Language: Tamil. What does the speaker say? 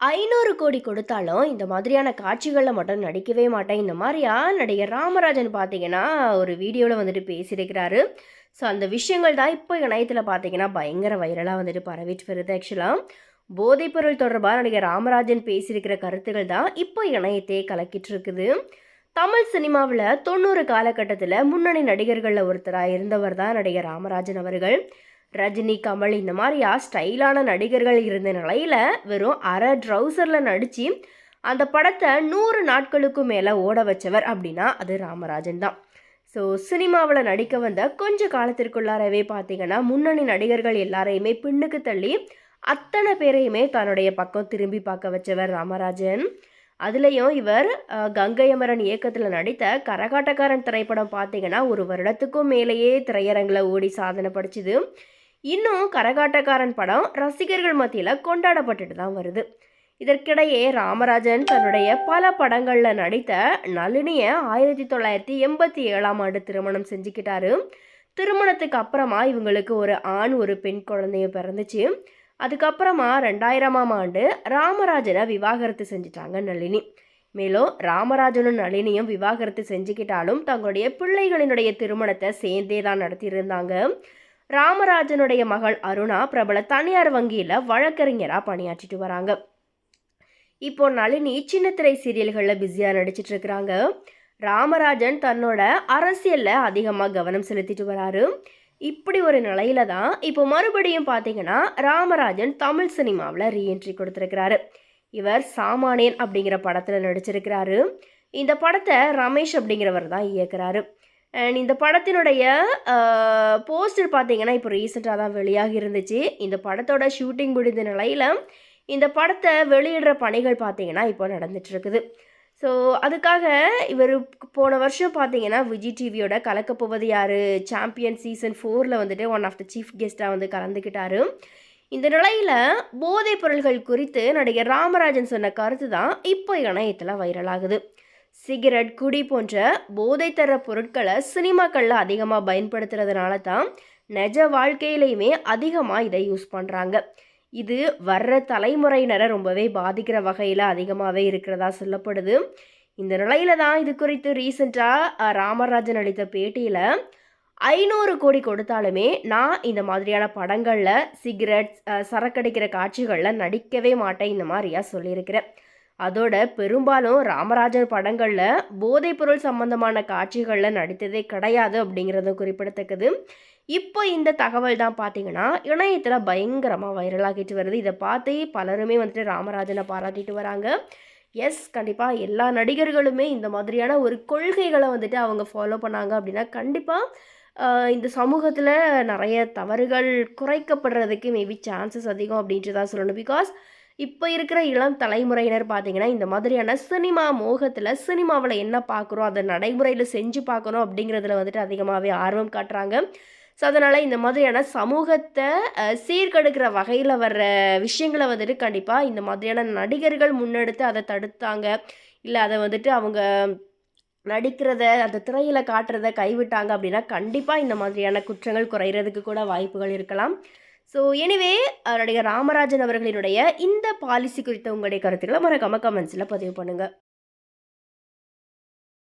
ஐநூறு கோடி கொடுத்தாலும் இந்த மாதிரியான காட்சிகளில் மட்டும் நடிக்கவே மாட்டேன். இந்த மாதிரியா? நடிகர் ராமராஜன் பார்த்தீங்கன்னா ஒரு வீடியோவில் வந்துட்டு பேசியிருக்கிறாரு. ஸோ அந்த விஷயங்கள் தான் இப்போ இணையத்தில் பார்த்தீங்கன்னா பயங்கர வைரலாக வந்துட்டு பரவிட்டு வருது ஆக்சுவலாக போதைப்பொருள் தொடர்பாக நடிகர் ராமராஜன் பேசியிருக்கிற கருத்துக்கள் தான் இப்போ இணையத்தையே கலக்கிட்டு இருக்குது. தமிழ் சினிமாவில் தொண்ணூறு காலகட்டத்தில் முன்னணி நடிகர்களில் ஒருத்தராக இருந்தவர் தான் நடிகர் ராமராஜன் அவர்கள். ரஜினி கமல் இந்த மாதிரியா ஸ்டைலான நடிகர்கள் இருந்த நிலையில் வெறும் அரை ட்ரௌசரில் நடித்து அந்த படத்தை நூறு நாட்களுக்கும் மேலே ஓட வச்சவர் அப்படின்னா அது ராமராஜன் தான். ஸோ சினிமாவில் நடிக்க வந்த கொஞ்ச காலத்திற்குள்ளாரவே பார்த்தீங்கன்னா முன்னணி நடிகர்கள் எல்லாரையுமே பின்னுக்கு தள்ளி அத்தனை பேரையுமே தன்னுடைய பக்கம் திரும்பி பார்க்க வச்சவர் ராமராஜன். அதுலேயும் இவர் கங்கையமரன் இயக்கத்தில் நடித்த கரகாட்டக்காரன் திரைப்படம் பார்த்தீங்கன்னா ஒரு வருடத்துக்கும் மேலேயே திரையரங்கில் ஓடி சாதனை படிச்சுது. இன்னும் கரகாட்டக்காரன் படம் ரசிகர்கள் மத்தியில் கொண்டாடப்பட்டுட்டு தான் வருது. இதற்கிடையே ராமராஜன் தன்னுடைய பல படங்களில் நடித்த நளினியை ஆயிரத்தி தொள்ளாயிரத்தி எண்பத்தி ஏழாம் ஆண்டு திருமணம் செஞ்சுக்கிட்டாரு. திருமணத்துக்கு அப்புறமா இவங்களுக்கு ஒரு ஆண் ஒரு பெண் குழந்தைய பிறந்துச்சு. அதுக்கப்புறமா ரெண்டாயிரமாம் ஆண்டு ராமராஜனை விவாகரத்து செஞ்சிட்டாங்க நளினி. மேலும் ராமராஜனும் நளினியும் விவாகரத்து செஞ்சுக்கிட்டாலும் தங்களுடைய பிள்ளைகளினுடைய திருமணத்தை சேர்ந்தே தான் நடத்தியிருந்தாங்க. ராமராஜனுடைய மகள் அருணா பிரபல தனியார் வங்கியில் வழக்கறிஞராக பணியாற்றிட்டு வராங்க. இப்போ நளினி சின்னத்திரை சீரியல்களில் பிஸியாக நடிச்சிட்டு இருக்கிறாங்க. ராமராஜன் தன்னோட அரசியலில் அதிகமாக கவனம் செலுத்திட்டு வராரு. இப்படி ஒரு நிலையில தான் இப்போ மறுபடியும் பார்த்தீங்கன்னா ராமராஜன் தமிழ் சினிமாவில் ரீஎன்ட்ரி கொடுத்துருக்கிறாரு. இவர் சாமானியன் அப்படிங்கிற படத்தில் நடிச்சிருக்கிறாரு. இந்த படத்தை ரமேஷ் அப்படிங்கிறவர் தான் இயக்குறாரு. அண்ட் இந்த படத்தினுடைய போஸ்டர் பார்த்தீங்கன்னா இப்போ ரீசெண்டாக தான் வெளியாகி இருந்துச்சு. இந்த படத்தோட ஷூட்டிங் முடிந்த நிலையில் இந்த படத்தை வெளியிடுற பணிகள் பார்த்தீங்கன்னா இப்போ நடந்துட்டுருக்குது ஸோ அதுக்காக இவர் போன வருஷம் பார்த்தீங்கன்னா விஜய் டிவியோட கலக்கப்போவது யார்? சாம்பியன் சீசன் ஃபோரில் வந்துட்டு ஒன் ஆஃப் த சீஃப் கெஸ்ட்டாக வந்து கலந்துக்கிட்டாரு இந்த நிலையில் போதைப் பொருள்கள் குறித்து நடிகர் ராமராஜன் சொன்ன கருத்து தான் இப்போ இணையத்தில் வைரலாகுது சிகரெட் குடி போன்ற போதை தர பொருட்களை சினிமாக்களில் அதிகமாக பயன்படுத்துறதுனால தான் நெஜ வாழ்க்கையிலையுமே அதிகமாக இதை யூஸ் பண்ணுறாங்க இது வர்ற தலைமுறையினரை ரொம்பவே பாதிக்கிற வகையில் அதிகமாகவே இருக்கிறதா சொல்லப்படுது. இந்த நிலையில தான் இது குறித்து ரீசெண்டாக ராமராஜன் அளித்த பேட்டியில் ஐநூறு கோடி கொடுத்தாலுமே நான் இந்த மாதிரியான படங்களில் சிகரெட் சரக்கடிக்கிற காட்சிகளில் நடிக்கவே மாட்டேன் இந்த மாதிரியா சொல்லியிருக்கிறேன். அதோட பெரும்பாலும் ராமராஜன் படங்களில் போதைப்பொருள் சம்பந்தமான காட்சிகளில் நடித்ததே கிடையாது அப்படிங்கிறதும் குறிப்பிடத்தக்கது. இப்போ இந்த தகவல் தான் பார்த்தீங்கன்னா இணையத்தில் பயங்கரமாக வைரலாகிட்டு வருது. இதை பார்த்து பலருமே வந்துட்டு ராமராஜனை பாராட்டிட்டு வராங்க. எஸ் கண்டிப்பாக எல்லா நடிகர்களுமே இந்த மாதிரியான ஒரு கொள்கைகளை வந்துட்டு அவங்க ஃபாலோ பண்ணாங்க அப்படின்னா கண்டிப்பாக இந்த சமூகத்தில் நிறைய தவறுகள் குறைக்கப்படுறதுக்கு மேபி சான்சஸ் அதிகம் அப்படின்ட்டு தான் சொல்லணும். பிகாஸ் இப்போ இருக்கிற இளம் தலைமுறையினர் பார்த்தீங்கன்னா இந்த மாதிரியான சினிமா மோகத்தில் சினிமாவில் என்ன பார்க்குறோம் அதை நடைமுறையில் செஞ்சு பார்க்கணும் அப்படிங்கிறதுல வந்துட்டு அதிகமாகவே ஆர்வம் காட்டுறாங்க. ஸோ அதனால் இந்த மாதிரியான சமூகத்தை சீர்கெடுக்கிற வகையில் வர்ற விஷயங்களை வந்துட்டு கண்டிப்பாக இந்த மாதிரியான நடிகர்கள் முன்னெடுத்து அதை தடுத்தாங்க. இல்லை அதை வந்துட்டு அவங்க நடிக்கிறத அந்த திரையில் காட்டுறத கைவிட்டாங்க அப்படின்னா கண்டிப்பாக இந்த மாதிரியான குற்றங்கள் குறையிறதுக்கு கூட வாய்ப்புகள் இருக்கலாம். ஸோ எனிவே நடிகர் ராமராஜன் அவர்களினுடைய இந்த பாலிசி குறித்த உங்களுடைய கருத்துக்களை மறக்காம கமெண்ட்ஸில் பதிவு பண்ணுங்கள்